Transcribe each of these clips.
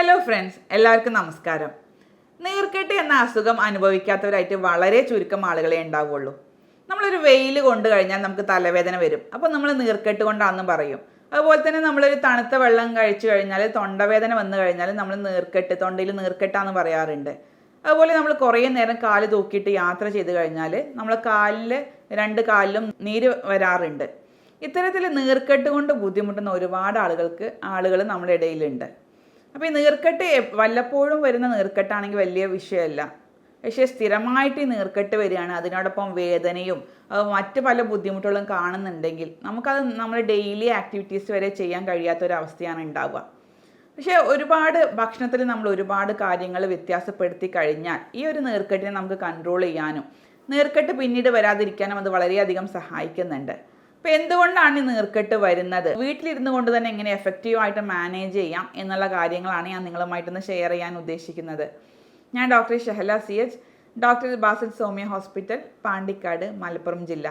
Hello friends എല്ലാവർക്കും നമസ്കാരം. നീർക്കെട്ട് എന്ന അസുഖം അനുഭവിക്കാത്തവരായിട്ട് വളരെ ചുരുക്കം ആളുകളെ ഉണ്ടാവുള്ളൂ. നമ്മളൊരു വെയിൽ കൊണ്ട് കഴിഞ്ഞാൽ നമുക്ക് തലവേദന വരും. അപ്പോൾ നമ്മൾ നീർക്കെട്ട് കൊണ്ടാണെന്ന് പറയും. അതുപോലെ തന്നെ നമ്മളൊരു തണുത്ത വെള്ളം കഴിച്ചു കഴിഞ്ഞാൽ തൊണ്ടവേദന വന്നു കഴിഞ്ഞാൽ നമ്മൾ നീർക്കെട്ട് തൊണ്ടയിൽ നീർക്കെട്ടാന്ന് പറയാറുണ്ട്. അതുപോലെ നമ്മൾ കുറേ നേരം കാൽ തൂക്കിയിട്ട് യാത്ര ചെയ്ത് കഴിഞ്ഞാൽ നമ്മൾ കാലിൽ രണ്ട് കാലിലും നീര് വരാറുണ്ട്. ഇത്തരത്തിൽ നീർക്കെട്ട് കൊണ്ട് ബുദ്ധിമുട്ടുന്ന ഒരുപാട് ആളുകൾക്ക് ആളുകൾ നമ്മുടെ ഇടയിലുണ്ട്. അപ്പോൾ ഈ നീർക്കെട്ട് വല്ലപ്പോഴും വരുന്ന നീർക്കെട്ടാണെങ്കിൽ വലിയ വിഷയമല്ല. പക്ഷേ സ്ഥിരമായിട്ട് ഈ നീർക്കെട്ട് വരികയാണ്. അതിനോടൊപ്പം വേദനയും മറ്റു പല ബുദ്ധിമുട്ടുകളും കാണുന്നുണ്ടെങ്കിൽ നമുക്കത് നമ്മൾ ഡെയിലി ആക്ടിവിറ്റീസ് വരെ ചെയ്യാൻ കഴിയാത്തൊരവസ്ഥയാണ് ഉണ്ടാവുക. പക്ഷേ ഒരുപാട് ഭക്ഷണത്തിൽ നമ്മൾ ഒരുപാട് കാര്യങ്ങൾ വ്യത്യാസപ്പെടുത്തി കഴിഞ്ഞാൽ ഈ ഒരു നീർക്കെട്ടിനെ നമുക്ക് കൺട്രോൾ ചെയ്യാനും നീർക്കെട്ട് പിന്നീട് വരാതിരിക്കാനും അത് വളരെയധികം സഹായിക്കുന്നുണ്ട്. അപ്പോൾ എന്തുകൊണ്ടാണ് ഈ നീർക്കെട്ട് വരുന്നത്? വീട്ടിലിരുന്നു കൊണ്ട് തന്നെ എങ്ങനെ എഫക്റ്റീവായിട്ട് മാനേജ് ചെയ്യാം എന്നുള്ള കാര്യങ്ങളാണ് ഞാൻ നിങ്ങളുമായിട്ടൊന്ന് ഷെയർ ചെയ്യാൻ ഉദ്ദേശിക്കുന്നത്. ഞാൻ doctor Shahala C H doctor Basil Saumya hospital Pandikkad Malappuram ജില്ല.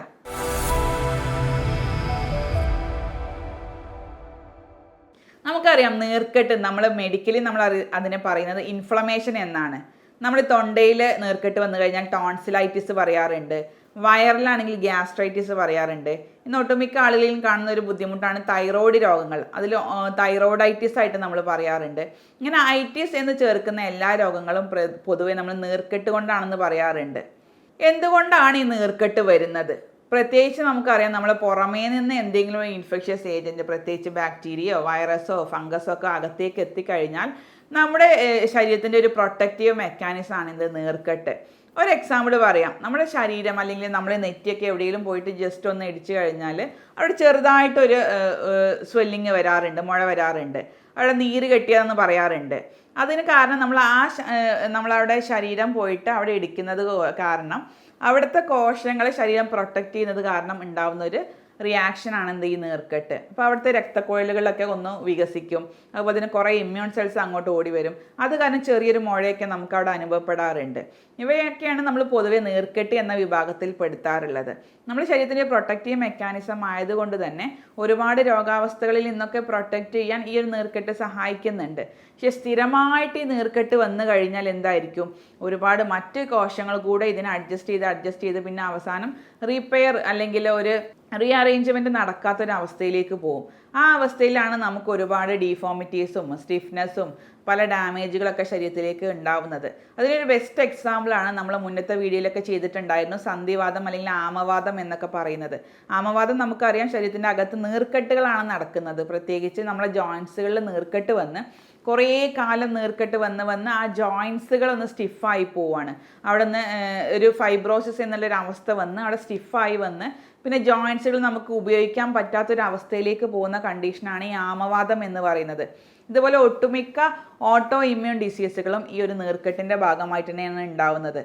നമുക്കറിയാം നീർക്കെട്ട് നമ്മൾ മെഡിക്കലി നമ്മൾ അതിനെ പറയുന്നത് ഇൻഫ്ലമേഷൻ എന്നാണ്. നമ്മൾ തൊണ്ടയിൽ നീർക്കെട്ട് വന്നു കഴിഞ്ഞാൽ ടോൺസിലൈറ്റിസ് പറയാറുണ്ട്. വയറിലാണെങ്കിൽ ഗ്യാസ്ട്രൈറ്റിസ് പറയാറുണ്ട്. ഇന്ന് ഒട്ടുമിക്ക ആളുകളിലും കാണുന്ന ഒരു ബുദ്ധിമുട്ടാണ് തൈറോയ്ഡ് രോഗങ്ങൾ. അതിൽ തൈറോയ്ഡൈറ്റിസ് ആയിട്ട് നമ്മൾ പറയാറുണ്ട്. ഇങ്ങനെ ഐറ്റിസ് എന്ന് ചേർക്കുന്ന എല്ലാ രോഗങ്ങളും പൊതുവെ നമ്മൾ നീർക്കെട്ട് കൊണ്ടാണെന്ന് പറയാറുണ്ട്. എന്തുകൊണ്ടാണ് ഈ നീർക്കെട്ട് വരുന്നത്? പ്രത്യേകിച്ച് നമുക്കറിയാം നമ്മൾ പുറമേ നിന്ന് എന്തെങ്കിലും ഇൻഫെക്ഷ്യസ് ഏജന്റ് പ്രത്യേകിച്ച് ബാക്ടീരിയയോ വൈറസോ ഫംഗസോ ഒക്കെ അകത്തേക്ക് എത്തിക്കഴിഞ്ഞാൽ നമ്മുടെ ശരീരത്തിന്റെ ഒരു പ്രൊട്ടക്റ്റീവ് മെക്കാനിസം ആണ് ഇത് നീർക്കെട്ട്. ഒരു എക്സാമ്പിൾ പറയാം. നമ്മുടെ ശരീരം അല്ലെങ്കിൽ നമ്മുടെ നെറ്റിയൊക്കെ എവിടെയെങ്കിലും പോയിട്ട് ജസ്റ്റ് ഒന്ന് ഇടിച്ചു കഴിഞ്ഞാൽ അവിടെ ചെറുതായിട്ടൊരു സ്വെല്ലിങ് വരാറുണ്ട് മുഴ വരാറുണ്ട്. അവിടെ നീര് കെട്ടിയതെന്ന് പറയാറുണ്ട്. അതിന് കാരണം നമ്മൾ ആ നമ്മളവിടെ ശരീരം പോയിട്ട് അവിടെ ഇടിക്കുന്നത് കാരണം അവിടുത്തെ കോശങ്ങളെ ശരീരം പ്രൊട്ടക്റ്റ് ചെയ്യുന്നത് കാരണം ഉണ്ടാകുന്ന ഒരു റിയാക്ഷൻ ആണ് എന്ത് ഈ നീർക്കെട്ട്. അപ്പോൾ അവിടുത്തെ രക്തക്കുഴലുകളിലൊക്കെ ഒന്ന് വികസിക്കും. അതുപോലെ തന്നെ കുറേ ഇമ്മ്യൂൺ സെൽസ് അങ്ങോട്ട് ഓടി വരും. അത് കാരണം ചെറിയൊരു മുഴയൊക്കെ നമുക്ക് അവിടെ അനുഭവപ്പെടാറുണ്ട്. ഇവയൊക്കെയാണ് നമ്മൾ പൊതുവെ നീർക്കെട്ട് എന്ന വിഭാഗത്തിൽ പെടുത്താറുള്ളത്. നമ്മുടെ ശരീരത്തിന്റെ പ്രൊട്ടക്റ്റീവ് മെക്കാനിസം ആയതുകൊണ്ട് തന്നെ ഒരുപാട് രോഗാവസ്ഥകളിൽ നിന്നൊക്കെ പ്രൊട്ടക്റ്റ് ചെയ്യാൻ ഈ ഒരു നീർക്കെട്ട് സഹായിക്കുന്നുണ്ട്. പക്ഷെ സ്ഥിരമായിട്ട് ഈ നീർക്കെട്ട് വന്നു കഴിഞ്ഞാൽ എന്തായിരിക്കും? ഒരുപാട് മറ്റ് കോശങ്ങൾ കൂടെ ഇതിനെ അഡ്ജസ്റ്റ് ചെയ്ത് അഡ്ജസ്റ്റ് ചെയ്ത് പിന്നെ അവസാനം റീപെയർ അല്ലെങ്കിൽ ഒരു റീഅറേഞ്ച്മെന്റ് നടക്കാത്തൊരവസ്ഥയിലേക്ക് പോകും ആ അവസ്ഥയിലാണ് നമുക്ക് ഒരുപാട് ഡീഫോമിറ്റീസും സ്റ്റിഫ്നെസ്സും പല ഡാമേജുകളൊക്കെ ശരീരത്തിലേക്ക് ഉണ്ടാവുന്നത്. അതിനൊരു ബെസ്റ്റ് എക്സാമ്പിളാണ് നമ്മൾ മുന്നത്തെ വീഡിയോയിലൊക്കെ ചെയ്തിട്ടുണ്ടായിരുന്നു സന്ധിവാദം അല്ലെങ്കിൽ ആമവാദം എന്നൊക്കെ പറയുന്നത്. ആമവാദം നമുക്കറിയാം ശരീരത്തിന്റെ അകത്ത് നീർക്കെട്ടുകളാണ് നടക്കുന്നത്. പ്രത്യേകിച്ച് നമ്മളെ ജോയിൻസുകളിൽ നീർക്കെട്ട് വന്ന് കുറേ കാലം നീർക്കെട്ട് വന്ന് വന്ന് ആ ജോയിൻസുകളൊന്ന് സ്റ്റിഫായി പോവാണ്. അവിടെ നിന്ന് ഒരു ഫൈബ്രോസിസ് എന്നുള്ളൊരു അവസ്ഥ വന്ന് അവിടെ സ്റ്റിഫായി വന്ന് പിന്നെ ജോയിൻസുകൾ നമുക്ക് ഉപയോഗിക്കാൻ പറ്റാത്തൊരവസ്ഥയിലേക്ക് പോകുന്ന കണ്ടീഷനാണ് ഈ ആമവാദം എന്ന് പറയുന്നത്. ഇതുപോലെ ഒട്ടുമിക്ക ഓട്ടോ ഇമ്മ്യൂൺ ഡിസീസുകളും ഈ ഒരു നീർക്കെട്ടിന്റെ ഭാഗമായിട്ട് തന്നെയാണ് ഉണ്ടാവുന്നത്.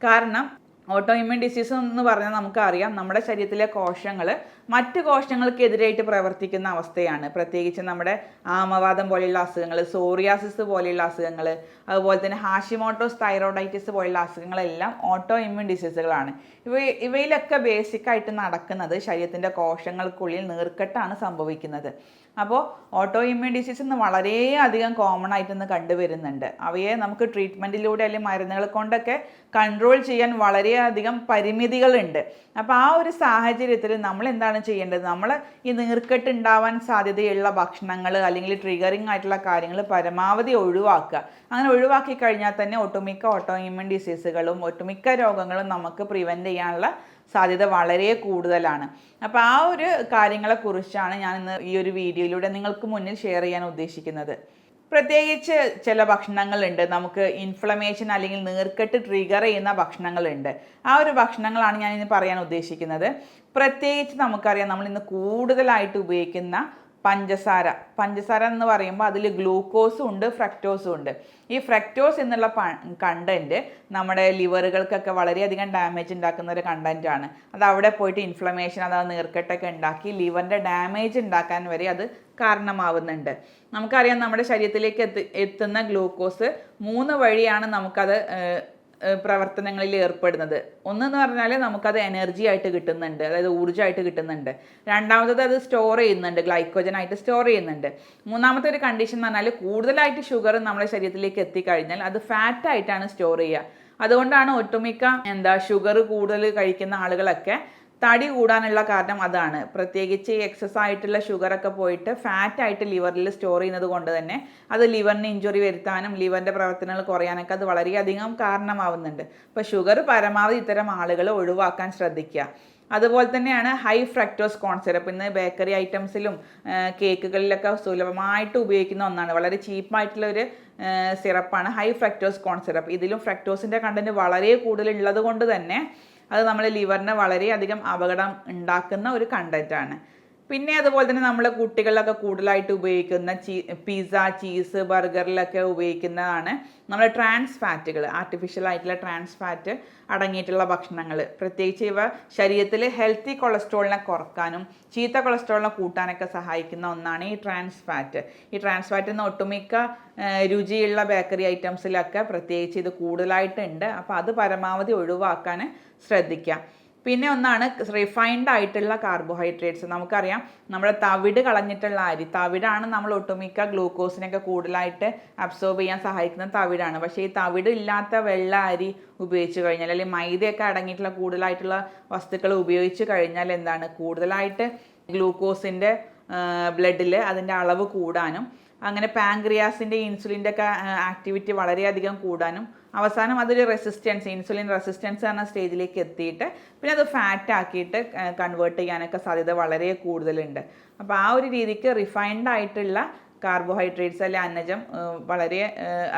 കാരണം ഓട്ടോ ഇമ്മ്യൂൺ ഡിസീസ് എന്ന് പറഞ്ഞാൽ നമുക്കറിയാം നമ്മുടെ ശരീരത്തിലെ കോശങ്ങൾ മറ്റ് കോശങ്ങൾക്കെതിരായിട്ട് പ്രവർത്തിക്കുന്ന അവസ്ഥയാണ്. പ്രത്യേകിച്ച് നമ്മുടെ ആമവാദം പോലെയുള്ള അസുഖങ്ങൾ സോറിയാസിസ് പോലെയുള്ള അസുഖങ്ങൾ അതുപോലെ തന്നെ ഹാഷിമോട്ടോസ് തൈറോയിഡൈറ്റിസ് പോലെയുള്ള അസുഖങ്ങളെല്ലാം ഓട്ടോ ഇമ്മ്യൂൺ ഡിസീസുകളാണ് ഇവ ഇവയിലൊക്കെ ബേസിക്കായിട്ട് നടക്കുന്നത് ശരീരത്തിന്റെ കോശങ്ങൾക്കുള്ളിൽ നീർക്കെട്ടാണ് സംഭവിക്കുന്നത്. അപ്പോൾ ഓട്ടോ ഇമ്മ്യൂൺ ഡിസീസ് ഇന്ന് വളരെയധികം കോമൺ ആയിട്ടൊന്ന് കണ്ടുവരുന്നുണ്ട്. അവയെ നമുക്ക് ട്രീറ്റ്മെന്റിലൂടെ അല്ലെങ്കിൽ മരുന്നുകൾ കൊണ്ടൊക്കെ കൺട്രോൾ ചെയ്യാൻ വളരെയധികം പരിമിതികളുണ്ട്. അപ്പോൾ ആ ഒരു സാഹചര്യത്തിൽ നമ്മൾ എന്താണ് ചെയ്യേണ്ടത്? നമ്മൾ ഈ നീർക്കെട്ട് ഉണ്ടാവാൻ സാധ്യതയുള്ള ഭക്ഷണങ്ങൾ അല്ലെങ്കിൽ ട്രിഗറിങ് ആയിട്ടുള്ള കാര്യങ്ങൾ പരമാവധി ഒഴിവാക്കുക. അങ്ങനെ ഒഴിവാക്കി കഴിഞ്ഞാൽ തന്നെ ഒട്ടുമിക്ക ഓട്ടോ ഇമ്മ്യൂൺ ഡിസീസുകളും ഒട്ടുമിക്ക രോഗങ്ങളും നമുക്ക് പ്രിവെന്റ് ചെയ്യാനുള്ള സാധ്യത വളരെ കൂടുതലാണ്. അപ്പോൾ ആ ഒരു കാര്യങ്ങളെക്കുറിച്ചാണ് ഞാൻ ഇന്ന് ഈ ഒരു വീഡിയോയിലൂടെ നിങ്ങൾക്ക് മുന്നിൽ ഷെയർ ചെയ്യാൻ ഉദ്ദേശിക്കുന്നത്. പ്രത്യേകിച്ച് ചില ഭക്ഷണങ്ങളുണ്ട്. നമുക്ക് ഇൻഫ്ലമേഷൻ അല്ലെങ്കിൽ നീർക്കെട്ട് ട്രിഗർ ചെയ്യുന്ന ഭക്ഷണങ്ങളുണ്ട്. ആ ഒരു ഭക്ഷണങ്ങളാണ് ഞാൻ പറയാൻ ഉദ്ദേശിക്കുന്നത്. പ്രത്യേകിച്ച് നമുക്കറിയാം നമ്മൾ ഇന്ന് കൂടുതലായിട്ട് ഉപയോഗിക്കുന്ന പഞ്ചസാര. പഞ്ചസാര എന്ന് പറയുമ്പോൾ അതിൽ ഗ്ലൂക്കോസും ഉണ്ട് ഫ്രക്ടോസും ഉണ്ട്. ഈ ഫ്രക്ടോസ് എന്നുള്ള കണ്ടന്റ് നമ്മുടെ ലിവറുകൾക്കൊക്കെ വളരെയധികം ഡാമേജ് ഉണ്ടാക്കുന്ന ഒരു കണ്ടന്റാണ് അത് അവിടെ പോയിട്ട് ഇൻഫ്ലമേഷൻ അതായത് നീർക്കെട്ടൊക്കെ ഉണ്ടാക്കി ലിവറിന്റെ ഡാമേജ് ഉണ്ടാക്കാൻ വരെ അത് കാരണമാവുന്നുണ്ട്. നമുക്കറിയാം നമ്മുടെ ശരീരത്തിലേക്ക് എത്തി എത്തുന്ന ഗ്ലൂക്കോസ് മൂന്ന് വഴിയാണ് നമുക്കത് പ്രവർത്തനങ്ങളിൽ ഏർപ്പെടുന്നത്. ഒന്നെന്ന് പറഞ്ഞാൽ നമുക്കത് എനർജി ആയിട്ട് കിട്ടുന്നുണ്ട്. അതായത് ഊർജമായിട്ട് കിട്ടുന്നുണ്ട്. രണ്ടാമത്തത് അത് സ്റ്റോർ ചെയ്യുന്നുണ്ട്. ഗ്ലൈക്കോജൻ ആയിട്ട് സ്റ്റോർ ചെയ്യുന്നുണ്ട്. മൂന്നാമത്തെ ഒരു കണ്ടീഷൻ എന്ന് പറഞ്ഞാൽ കൂടുതലായിട്ട് ഷുഗർ നമ്മുടെ ശരീരത്തിലേക്ക് എത്തിക്കഴിഞ്ഞാൽ അത് ഫാറ്റായിട്ടാണ് സ്റ്റോർ ചെയ്യുക. അതുകൊണ്ടാണ് ഒട്ടുമിക്ക എന്താ ഷുഗർ കൂടുതൽ കഴിക്കുന്ന ആളുകളൊക്കെ തടി കൂടാനുള്ള കാരണം അതാണ്. പ്രത്യേകിച്ച് എക്സസ് ആയിട്ടുള്ള ഷുഗറൊക്കെ പോയിട്ട് ഫാറ്റ് ആയിട്ട് ലിവറിൽ സ്റ്റോർ ചെയ്യുന്നത് കൊണ്ട് തന്നെ അത് ലിവറിന് ഇഞ്ചുറി വരുത്താനും ലിവറിന്റെ പ്രവർത്തനങ്ങൾ കുറയാനൊക്കെ അത് വളരെയധികം കാരണമാവുന്നുണ്ട്. അപ്പോൾ ഷുഗർ പരമാവധി ഇത്തരം ആളുകൾ ഒഴിവാക്കാൻ ശ്രദ്ധിക്കുക. അതുപോലെ തന്നെയാണ് ഹൈ ഫ്രക്ടോസ് കോൺ ഇന്ന് ബേക്കറി ഐറ്റംസിലും കേക്കുകളിലൊക്കെ സുലഭമായിട്ട് ഉപയോഗിക്കുന്ന ഒന്നാണ്. വളരെ ചീപ്പായിട്ടുള്ള ഒരു സിറപ്പാണ് ഹൈ ഫ്രക്ടോസ് കോൺ സിറപ്പ് ഇതിലും ഫ്രക്ടോസിന്റെ കണ്ടന്റ് വളരെ കൂടുതലുള്ളത് കൊണ്ട് തന്നെ അത് നമ്മുടെ ലിവറിന് വളരെയധികം അപകടം ഉണ്ടാക്കുന്ന ഒരു കണ്ടന്റാണ് പിന്നെ അതുപോലെ തന്നെ നമ്മൾ കുട്ടികളിലൊക്കെ കൂടുതലായിട്ട് ഉപയോഗിക്കുന്ന ചീ പിസ്സ ചീസ് ബർഗറിലൊക്കെ ഉപയോഗിക്കുന്നതാണ് നമ്മൾ ട്രാൻസ് ഫാറ്റുകൾ ആർട്ടിഫിഷ്യൽ ആയിട്ടുള്ള ട്രാൻസ് ഫാറ്റ് അടങ്ങിയിട്ടുള്ള ഭക്ഷണങ്ങൾ. പ്രത്യേകിച്ച് ഇവ ശരീരത്തിൽ ഹെൽത്തി കൊളസ്ട്രോളിനെ കുറക്കാനും ചീത്ത കൊളസ്ട്രോളിനെ കൂട്ടാനൊക്കെ സഹായിക്കുന്ന ഒന്നാണ് ഈ ട്രാൻസ് ഫാറ്റ് ഈ ട്രാൻസ് ഫാറ്റ് എന്ന ഒട്ടുമിക്ക രുചിയുള്ള ബേക്കറി ഐറ്റംസിലൊക്കെ പ്രത്യേകിച്ച് ഇത് കൂടുതലായിട്ടുണ്ട്. അപ്പോൾ അത് പരമാവധി ഒഴിവാക്കാൻ ശ്രദ്ധിക്കാം. പിന്നെ ഒന്നാണ് റിഫൈൻഡ് ആയിട്ടുള്ള കാർബോഹൈഡ്രേറ്റ്സ് നമുക്കറിയാം നമ്മുടെ തവിട് കളഞ്ഞിട്ടുള്ള അരി. തവിടാണ് നമ്മൾ ഒട്ടുമിക്ക ഗ്ലൂക്കോസിനൊക്കെ കൂടുതലായിട്ട് അബ്സോർബ് ചെയ്യാൻ സഹായിക്കുന്ന തവിടാണ്. പക്ഷേ ഈ തവിട് ഇല്ലാത്ത വെള്ള അരി ഉപയോഗിച്ച് കഴിഞ്ഞാൽ അല്ലെങ്കിൽ മൈദയൊക്കെ അടങ്ങിയിട്ടുള്ള കൂടുതലായിട്ടുള്ള വസ്തുക്കൾ ഉപയോഗിച്ച് കഴിഞ്ഞാൽ എന്താണ്? കൂടുതലായിട്ട് ഗ്ലൂക്കോസിന്റെ ബ്ലഡിൽ അതിന്റെ അളവ് കൂടാനും അങ്ങനെ പാങ്ക്രിയാസിന്റെ ഇൻസുലിന്റെ ഒക്കെ ആക്ടിവിറ്റി വളരെയധികം കൂടാനും അവസാനം അതൊരു റെസിസ്റ്റൻസ് ഇൻസുലിൻ റെസിസ്റ്റൻസ് എന്ന സ്റ്റേജിലേക്ക് എത്തിയിട്ട് പിന്നെ അത് ഫാറ്റ് ആക്കിയിട്ട് കൺവേർട്ട് ചെയ്യാനൊക്കെ സാധ്യത വളരെ കൂടുതലുണ്ട്. അപ്പോൾ ആ ഒരു രീതിക്ക് റിഫൈൻഡ് ആയിട്ടുള്ള കാർബോഹൈഡ്രേറ്റ്സ് അല്ലെ അന്നജം വളരെ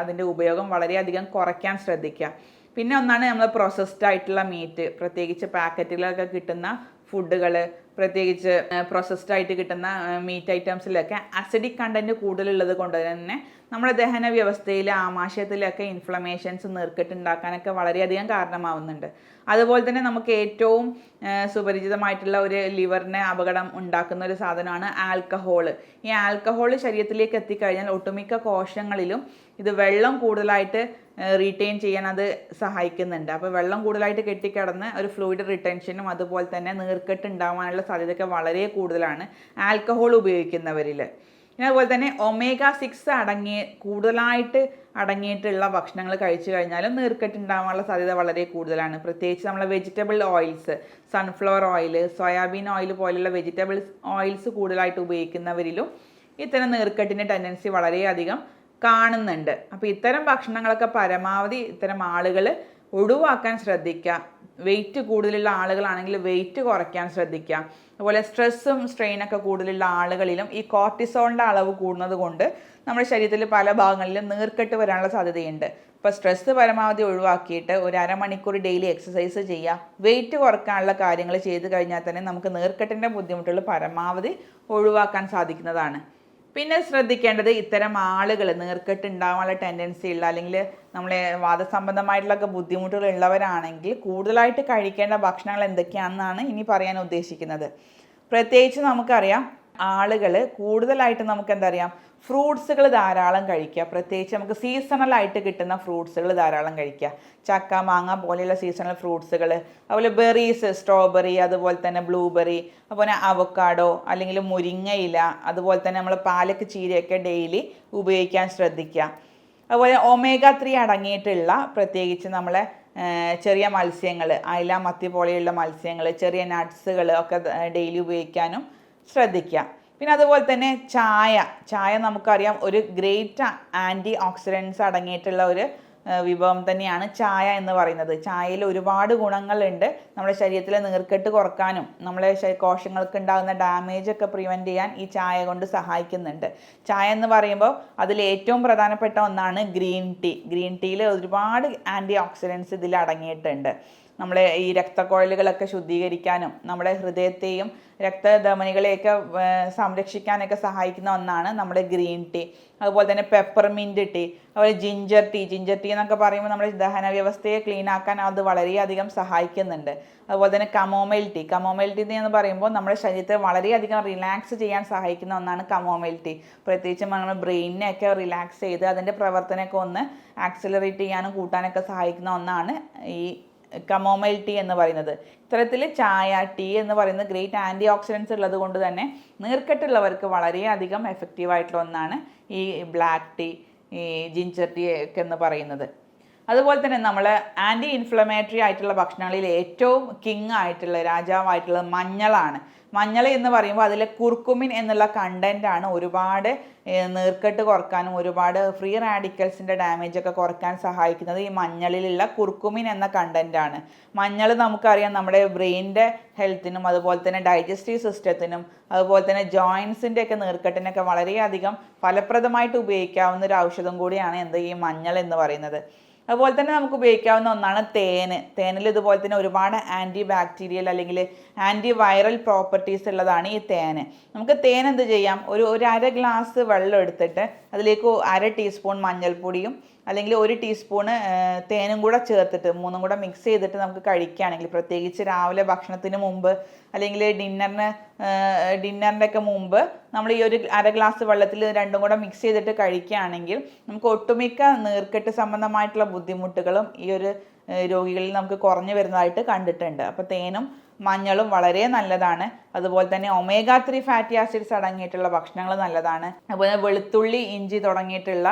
അതിന്റെ ഉപയോഗം വളരെയധികം കുറയ്ക്കാൻ ശ്രദ്ധിക്കുക. പിന്നെ ഒന്നാണ് നമ്മൾ പ്രോസസ്ഡ് ആയിട്ടുള്ള മീറ്റ് പ്രത്യേകിച്ച് പാക്കറ്റിലൊക്കെ കിട്ടുന്ന ഫുഡുകൾ പ്രത്യേകിച്ച് പ്രോസസ്ഡ് ആയിട്ട് കിട്ടുന്ന മീറ്റ് ഐറ്റംസിലൊക്കെ അസിഡിക് കണ്ടന്റ് കൂടുതലുള്ളത് കൊണ്ട് തന്നെ നമ്മുടെ ദഹന വ്യവസ്ഥയിൽ ആമാശയത്തിലൊക്കെ ഇൻഫ്ലമേഷൻസ് നീർക്കെട്ടുണ്ടാക്കാനൊക്കെ വളരെയധികം കാരണമാവുന്നുണ്ട്. അതുപോലെ തന്നെ നമുക്ക് ഏറ്റവും സുപരിചിതമായിട്ടുള്ള ഒരു ലിവറിന് അപകടം ഉണ്ടാക്കുന്ന ഒരു സാധനമാണ് ആൽക്കഹോൾ ഈ ആൽക്കഹോൾ ശരീരത്തിലേക്ക് എത്തിക്കഴിഞ്ഞാൽ ഒട്ടുമിക്ക കോശങ്ങളിലും ഇത് വെള്ളം കൂടുതലായിട്ട് റീറ്റെയിൻ ചെയ്യാൻ അത് സഹായിക്കുന്നുണ്ട്. അപ്പോൾ വെള്ളം കൂടുതലായിട്ട് കെട്ടിക്കിടന്ന് ഒരു ഫ്ലൂയിഡ് റിട്ടൻഷനും അതുപോലെ തന്നെ നീർക്കെട്ട് ഉണ്ടാവാനുള്ള സാധ്യതയൊക്കെ വളരെ കൂടുതലാണ് ആൽക്കഹോൾ ഉപയോഗിക്കുന്നവരിൽ പിന്നെ അതുപോലെ തന്നെ ഒമേഗ സിക്സ് അടങ്ങിയ കൂടുതലായിട്ട് അടങ്ങിയിട്ടുള്ള ഭക്ഷണങ്ങൾ കഴിച്ചു കഴിഞ്ഞാലും നീർക്കെട്ട് ഉണ്ടാവാനുള്ള സാധ്യത വളരെ കൂടുതലാണ്. പ്രത്യേകിച്ച് നമ്മളെ vegetable oils sunflower oil soybean oil പോലുള്ള വെജിറ്റബിൾസ് ഓയിൽസ് കൂടുതലായിട്ട് ഉപയോഗിക്കുന്നവരിലും ഇത്തരം നീർക്കെട്ടിന്റെ ടെൻഡൻസി വളരെയധികം കാണുന്നുണ്ട്. അപ്പോൾ ഇത്തരം ഭക്ഷണങ്ങളൊക്കെ പരമാവധി ഇത്തരം ആളുകൾ ഒഴിവാക്കാൻ ശ്രദ്ധിക്കുക. വെയിറ്റ് കൂടുതലുള്ള ആളുകളാണെങ്കിൽ വെയിറ്റ് കുറയ്ക്കാൻ ശ്രദ്ധിക്കുക. അതുപോലെ സ്ട്രെസ്സും സ്ട്രെയിനൊക്കെ കൂടുതലുള്ള ആളുകളിലും ഈ കോർട്ടിസോളിന്റെ അളവ് കൂടുന്നത് കൊണ്ട് നമ്മുടെ ശരീരത്തിൽ പല ഭാഗങ്ങളിലും നീർക്കെട്ട് വരാനുള്ള സാധ്യതയുണ്ട്. ഇപ്പോൾ സ്ട്രെസ്സ് പരമാവധി ഒഴിവാക്കിയിട്ട് ഒരു അരമണിക്കൂർ ഡെയിലി എക്സസൈസ് ചെയ്യുക. വെയിറ്റ് കുറക്കാനുള്ള കാര്യങ്ങൾ ചെയ്ത് കഴിഞ്ഞാൽ തന്നെ നമുക്ക് നീർക്കെട്ടിന്റെ ബുദ്ധിമുട്ടുകൾ പരമാവധി ഒഴിവാക്കാൻ സാധിക്കുന്നതാണ്. പിന്നെ ശ്രദ്ധിക്കേണ്ടത് ഇത്തരം ആളുകൾ നീർക്കെട്ട് ഉണ്ടാവാനുള്ള ടെൻഡൻസി ഉള്ള അല്ലെങ്കിൽ നമ്മളെ വാദസംബന്ധമായിട്ടുള്ളൊക്കെ ബുദ്ധിമുട്ടുകൾ ഉള്ളവരാണെങ്കിൽ കൂടുതലായിട്ട് കഴിക്കേണ്ട ഭക്ഷണങ്ങൾ എന്തൊക്കെയാണെന്നാണ് ഇനി പറയാൻ ഉദ്ദേശിക്കുന്നത്. പ്രത്യേകിച്ച് നമുക്കറിയാം ആളുകൾ കൂടുതലായിട്ട് നമുക്ക് എന്താ അറിയാം ഫ്രൂട്ട്സുകൾ ധാരാളം കഴിക്കുക. പ്രത്യേകിച്ച് നമുക്ക് സീസണലായിട്ട് കിട്ടുന്ന ഫ്രൂട്ട്സുകൾ ധാരാളം കഴിക്കുക. ചക്ക മാങ്ങ പോലെയുള്ള സീസണൽ ഫ്രൂട്ട്സുകൾ അതുപോലെ ബെറീസ് സ്ട്രോബെറി അതുപോലെ തന്നെ ബ്ലൂബെറി അതുപോലെ അവക്കാഡോ അല്ലെങ്കിൽ മുരിങ്ങയില അതുപോലെ തന്നെ നമ്മൾ പാലക്ക് ചീരയൊക്കെ ഡെയിലി ഉപയോഗിക്കാൻ ശ്രദ്ധിക്കുക. അതുപോലെ ഒമേഗ ത്രീ അടങ്ങിയിട്ടുള്ള പ്രത്യേകിച്ച് നമ്മളെ ചെറിയ മത്സ്യങ്ങൾ അയല മത്തി പോലെയുള്ള മത്സ്യങ്ങൾ ചെറിയ നട്ട്സുകൾ ഒക്കെ ഡെയിലി ഉപയോഗിക്കാനും ശ്രദ്ധിക്കുക. പിന്നെ അതുപോലെ തന്നെ ചായ. ചായ നമുക്കറിയാം ഒരു ഗ്രേറ്റ് ആന്റി ഓക്സിഡൻസ് അടങ്ങിയിട്ടുള്ള ഒരു വിഭവം തന്നെയാണ് ചായ എന്ന് പറയുന്നത്. ചായയിൽ ഒരുപാട് ഗുണങ്ങളുണ്ട് നമ്മുടെ ശരീരത്തിലെ നീർക്കെട്ട് കുറക്കാനും നമ്മളെ കോശങ്ങൾക്ക് ഉണ്ടാകുന്ന ഡാമേജ് ഒക്കെ പ്രിവെന്റ് ചെയ്യാൻ ഈ ചായ കൊണ്ട് സഹായിക്കുന്നുണ്ട്. ചായ എന്ന് പറയുമ്പോൾ അതിൽ ഏറ്റവും പ്രധാനപ്പെട്ട ഒന്നാണ് ഗ്രീൻ ടീ ഗ്രീൻ ടീയിൽ ഒരുപാട് ആന്റി ഓക്സിഡൻസ് ഇതിൽ അടങ്ങിയിട്ടുണ്ട്. നമ്മളെ ഈ രക്തക്കുഴലുകളൊക്കെ ശുദ്ധീകരിക്കാനും നമ്മുടെ ഹൃദയത്തെയും രക്തധമനികളെയൊക്കെ സംരക്ഷിക്കാനൊക്കെ സഹായിക്കുന്ന ഒന്നാണ് നമ്മുടെ ഗ്രീൻ ടീ. അതുപോലെ തന്നെ പെപ്പർമിന്റ് ടീ അതുപോലെ ജിഞ്ചർ ടീ. ജിഞ്ചർ ടീ എന്നൊക്കെ പറയുമ്പോൾ നമ്മുടെ ദഹന വ്യവസ്ഥയെ ക്ലീൻ ആക്കാൻ അത് വളരെയധികം സഹായിക്കുന്നുണ്ട്. അതുപോലെ തന്നെ കമോമൈൽ ടീ. കമോമൈൽ ടീ എന്ന് പറയുമ്പോൾ നമ്മുടെ ശരീരത്തെ വളരെയധികം റിലാക്സ് ചെയ്യാൻ സഹായിക്കുന്ന ഒന്നാണ് കമോമൈൽ ടീ. പ്രത്യേകിച്ച് നമ്മുടെ ബ്രെയിനിനെയൊക്കെ റിലാക്സ് ചെയ്ത് അതിന്റെ പ്രവർത്തനമൊക്കെ ഒന്ന് ആക്സിലറേറ്റ് ചെയ്യാനും കൂട്ടാനൊക്കെ സഹായിക്കുന്ന ഒന്നാണ് ഈ കമോമൈൽ ടീ എന്ന് പറയുന്നത്. ഇത്തരത്തിൽ ചായ ടീ എന്ന് പറയുന്നത് ഗ്രേറ്റ് ആന്റി ഓക്സിഡൻസ് ഉള്ളത് കൊണ്ട് തന്നെ നീർക്കെട്ടുള്ളവർക്ക് വളരെയധികം എഫക്റ്റീവായിട്ടുള്ള ഒന്നാണ് ഈ ബ്ലാക്ക് ടീ ഈ ജിഞ്ചർ ടീ ഒക്കെ എന്ന് പറയുന്നത്. അതുപോലെ തന്നെ നമ്മൾ ആന്റി ഇൻഫ്ലമേറ്ററി ആയിട്ടുള്ള ഭക്ഷണങ്ങളിൽ ഏറ്റവും കിങ് ആയിട്ടുള്ള രാജാവായിട്ടുള്ള മഞ്ഞളാണ്. മഞ്ഞൾ എന്ന് പറയുമ്പോൾ അതിലെ കുർക്കുമിൻ എന്നുള്ള കണ്ടന്റ് ആണ് ഒരുപാട് നീർക്കെട്ട് കുറക്കാനും ഒരുപാട് ഫ്രീ റാഡിക്കൽസിന്റെ ഡാമേജ് ഒക്കെ കുറയ്ക്കാൻ സഹായിക്കുന്നത് ഈ മഞ്ഞളിലുള്ള കുർക്കുമിൻ എന്ന കണ്ടന്റ് ആണ്. മഞ്ഞൾ നമുക്കറിയാം നമ്മുടെ ബ്രെയിനിന്റെ ഹെൽത്തിനും അതുപോലെ തന്നെ ഡൈജസ്റ്റീവ് സിസ്റ്റത്തിനും അതുപോലെ തന്നെ ജോയിൻസിന്റെ ഒക്കെ നീർക്കെട്ടിനൊക്കെ വളരെയധികം ഫലപ്രദമായിട്ട് ഉപയോഗിക്കാവുന്ന ഒരു ഔഷധം കൂടിയാണ് എന്ത്? ഈ മഞ്ഞൾ എന്ന് പറയുന്നത്. അതുപോലെ തന്നെ നമുക്ക് ഉപയോഗിക്കാവുന്ന ഒന്നാണ് തേന്. തേനിൽ ഇതുപോലെ തന്നെ ഒരുപാട് ആന്റി ബാക്ടീരിയൽ അല്ലെങ്കിൽ ആന്റി വൈറൽ പ്രോപ്പർട്ടീസ് ഉള്ളതാണ് ഈ തേന്. നമുക്ക് തേൻ എന്ത് ചെയ്യാം? ഒരു ഒരു അര ഗ്ലാസ് വെള്ളം എടുത്തിട്ട് അതിലേക്ക് അര ടീസ്പൂൺ മഞ്ഞൾപ്പൊടിയും അല്ലെങ്കിൽ ഒരു ടീസ്പൂണ് തേനും കൂടെ ചേർത്തിട്ട് മൂന്നും കൂടെ മിക്സ് ചെയ്തിട്ട് നമുക്ക് കഴിക്കുകയാണെങ്കിൽ പ്രത്യേകിച്ച് രാവിലെ ഭക്ഷണത്തിന് മുമ്പ് അല്ലെങ്കിൽ ഡിന്നറിന് ഡിന്നറിന്റെ ഒക്കെ മുമ്പ് നമ്മൾ ഈ ഒരു അര ഗ്ലാസ് വെള്ളത്തിൽ രണ്ടും കൂടെ മിക്സ് ചെയ്തിട്ട് കഴിക്കുകയാണെങ്കിൽ നമുക്ക് ഒട്ടുമിക്ക നീർക്കെട്ട് സംബന്ധമായിട്ടുള്ള ബുദ്ധിമുട്ടുകളും ഈ ഒരു രോഗികളിൽ നമുക്ക് കുറഞ്ഞു വരുന്നതായിട്ട് കണ്ടിട്ടുണ്ട്. അപ്പോൾ തേനും മഞ്ഞളും വളരെ നല്ലതാണ്. അതുപോലെ തന്നെ ഒമേഗ ത്രീ ഫാറ്റി ആസിഡ്സ് അടങ്ങിയിട്ടുള്ള ഭക്ഷണങ്ങൾ നല്ലതാണ്. അതുപോലെ വെളുത്തുള്ളി ഇഞ്ചി തുടങ്ങിയിട്ടുള്ള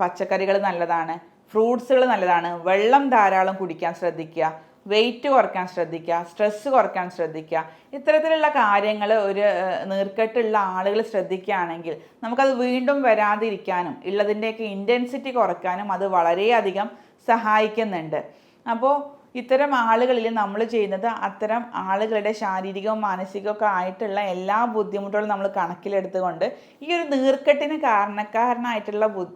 പച്ചക്കറികൾ നല്ലതാണ്. ഫ്രൂട്ട്സുകൾ നല്ലതാണ്. വെള്ളം ധാരാളം കുടിക്കാൻ ശ്രദ്ധിക്കുക. വെയിറ്റ് കുറയ്ക്കാൻ ശ്രദ്ധിക്കുക. സ്ട്രെസ്സ് കുറയ്ക്കാൻ ശ്രദ്ധിക്കുക. ഇത്തരത്തിലുള്ള കാര്യങ്ങൾ ഒരു നീർക്കെട്ടുള്ള ആളുകൾ ശ്രദ്ധിക്കുകയാണെങ്കിൽ നമുക്കത് വീണ്ടും വരാതിരിക്കാനും ഉള്ളതിന്റെയൊക്കെ ഇന്റൻസിറ്റി കുറയ്ക്കാനും അത് വളരെയധികം സഹായിക്കുന്നുണ്ട്. അപ്പോൾ ഇത്തരം ആളുകളിൽ നമ്മൾ ചെയ്യുന്നത് അത്തരം ആളുകളുടെ ശാരീരികവും മാനസികവും ഒക്കെ ആയിട്ടുള്ള എല്ലാ ബുദ്ധിമുട്ടുകളും നമ്മൾ കണക്കിലെടുത്തുകൊണ്ട് ഈ ഒരു നീർക്കെട്ടിന് കാരണക്കാരനായിട്ടുള്ള ബു-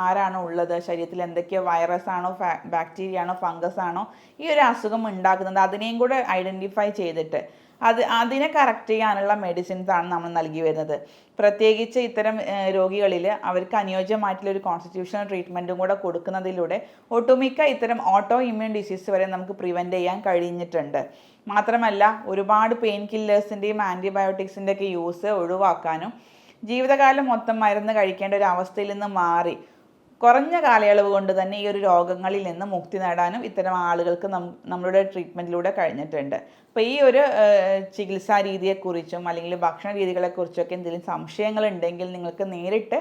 ആരാണോ ഉള്ളത്? ശരീരത്തിൽ എന്തൊക്കെയോ വൈറസ് ആണോ ബാക്ടീരിയ ആണോ ഫംഗസ് ആണോ ഈ ഒരു അസുഖം ഉണ്ടാക്കുന്നത്? അതിനെയും കൂടെ ഐഡന്റിഫൈ ചെയ്തിട്ട് അത് അതിനെ കറക്റ്റ് ചെയ്യാനുള്ള മെഡിസിൻസ് ആണ് നമ്മൾ നൽകി വരുന്നത്. പ്രത്യേകിച്ച് ഇത്തരം രോഗികളിൽ അവർക്ക് അനുയോജ്യമായിട്ടുള്ള ഒരു കോൺസ്റ്റിറ്റ്യൂഷണൽ ട്രീറ്റ്മെന്റും കൂടെ കൊടുക്കുന്നതിലൂടെ ഒട്ടുമിക്ക ഇത്തരം ഓട്ടോ ഇമ്മ്യൂൺ ഡിസീസ് വരെ നമുക്ക് പ്രിവെന്റ് ചെയ്യാൻ കഴിഞ്ഞിട്ടുണ്ട്. മാത്രമല്ല ഒരുപാട് പെയിൻ കില്ലേഴ്സിന്റെയും ആന്റിബയോട്ടിക്സിന്റെ ഒക്കെ യൂസ് ഒഴിവാക്കാനും ജീവിതകാലം മൊത്തം മരുന്ന് കഴിക്കേണ്ട ഒരു അവസ്ഥയിൽ നിന്ന് മാറി കുറഞ്ഞ കാലയളവ് കൊണ്ട് തന്നെ ഈ ഒരു രോഗങ്ങളിൽ നിന്ന് മുക്തി നേടാനും ഇത്തരം ആളുകൾക്ക് നമ്മളുടെ ട്രീറ്റ്മെന്റിലൂടെ കഴിഞ്ഞിട്ടുണ്ട്. അപ്പോൾ ഈ ഒരു ചികിത്സാ രീതിയെക്കുറിച്ചും അല്ലെങ്കിൽ ഭക്ഷണ രീതികളെക്കുറിച്ചൊക്കെ എന്തെങ്കിലും സംശയങ്ങളുണ്ടെങ്കിൽ നിങ്ങൾക്ക് നേരിട്ട്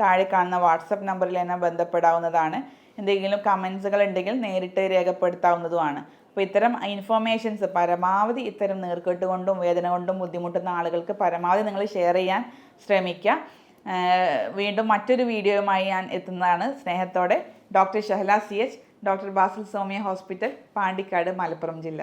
താഴെ കാണുന്ന വാട്സപ്പ് നമ്പറിൽ എന്നെ ബന്ധപ്പെടാവുന്നതാണ്. എന്തെങ്കിലും കമൻസുകൾ ഉണ്ടെങ്കിൽ നേരിട്ട് രേഖപ്പെടുത്താവുന്നതുമാണ്. അപ്പോൾ ഇത്തരം ഇൻഫോർമേഷൻസ് പരമാവധി ഇത്തരം നീർക്കെട്ട് കൊണ്ടും വേദന കൊണ്ടും ബുദ്ധിമുട്ടുന്ന ആളുകൾക്ക് പരമാവധി നിങ്ങൾ ഷെയർ ചെയ്യാൻ ശ്രമിക്കുക. വീണ്ടും മറ്റൊരു വീഡിയോയുമായി ഞാൻ എത്തുന്നതാണ്. സ്നേഹത്തോടെ doctor Shahala C H doctor Basil Saumya hospital Pandikkad Malappuram ജില്ല.